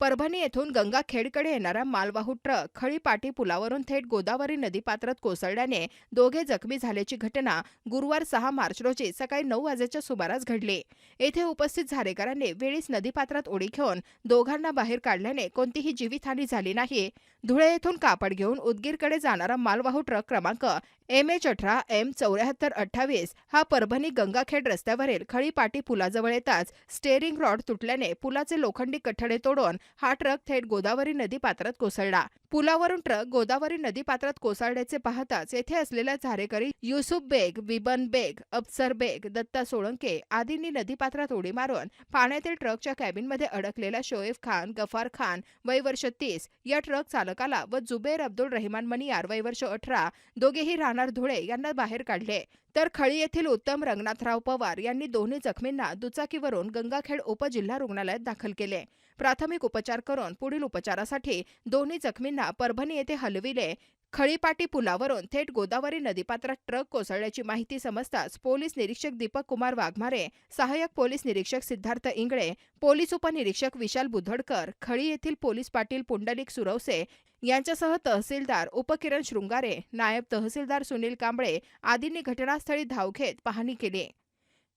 परभणी येथून गंगाखेडकडे येणारा मालवाहू ट्रक खळीपाटी पुलावरून थेट गोदावरी नदीपात्रात कोसळल्याने दोघे जखमी झाल्याची घटना गुरुवार सहा मार्च रोजी सकाळी नऊ वाजेच्या सुमारास घडली. येथे उपस्थित झारेकरांनी वेळीच नदीपात्रात उडी घेऊन दोघांना बाहेर काढल्याने कोणतीही जीवितहानी झाली नाही. धुळे येथून कापड घेऊन उदगीरकडे जाणारा मालवाहू ट्रक क्रमांक एम एच अठरा एम चौऱ्याहत्तर अठ्ठावीस हा परभणी गंगाखेड रस्त्यावरील खळीपाटी पुलाजवळ येताच स्टेअरिंग रॉड तुटल्याने पुलाचे लोखंडी कठडे तोडून हा ट्रक थेट गोदावरी नदी पात्रात कोसळला. पुलावरून ट्रक गोदावरी नदी पात्रात कोसळल्याचे पाहताच येथे असलेल्या झारेकरी युसुफ बेग विबन बेग अफसर बेग दत्ता सोळंके आदींनी नदीपात्रात उडी मारून पाण्यातील ट्रकच्या कॅबिनमध्ये अडकलेला शोएफ खान गफार खान वय वर्ष तीस या ट्रक चालकाला व जुबेर अब्दुल रहमान मनियार वय वर्ष अठरा दोघेही राहणार धुळे यांना बाहेर काढले. तर खळी येथील उत्तम रंगनाथराव पवार यांनी दोन्ही जखमींना दुचाकीवरून गंगाखेड उपजिल्हा रुग्णालयात दाखल केले. प्राथमिक उपचार करून पुढील उपचारासाठी दोन्ही जखमींना परभणी येथे हलविले. खळीपाटी पुलावरून थेट गोदावरी नदीपात्रात ट्रक कोसळल्याची माहिती समजताच पोलीस निरीक्षक दीपक कुमार वाघमारे सहाय्यक पोलीस निरीक्षक सिद्धार्थ इंगळे पोलीस उपनिरीक्षक विशाल बुधडकर खळी येथील पोलीस पाटील पुंडलिक सुरवसे यांच्यासह तहसीलदार उपकिरण शृंगारे नायब तहसीलदार सुनील कांबळे आदींनी घटनास्थळी धाव घेत पाहणी केली.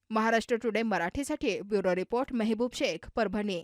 महाराष्ट्र टुडे मराठीसाठी ब्युरो रिपोर्ट मेहबूब शेख परभणी.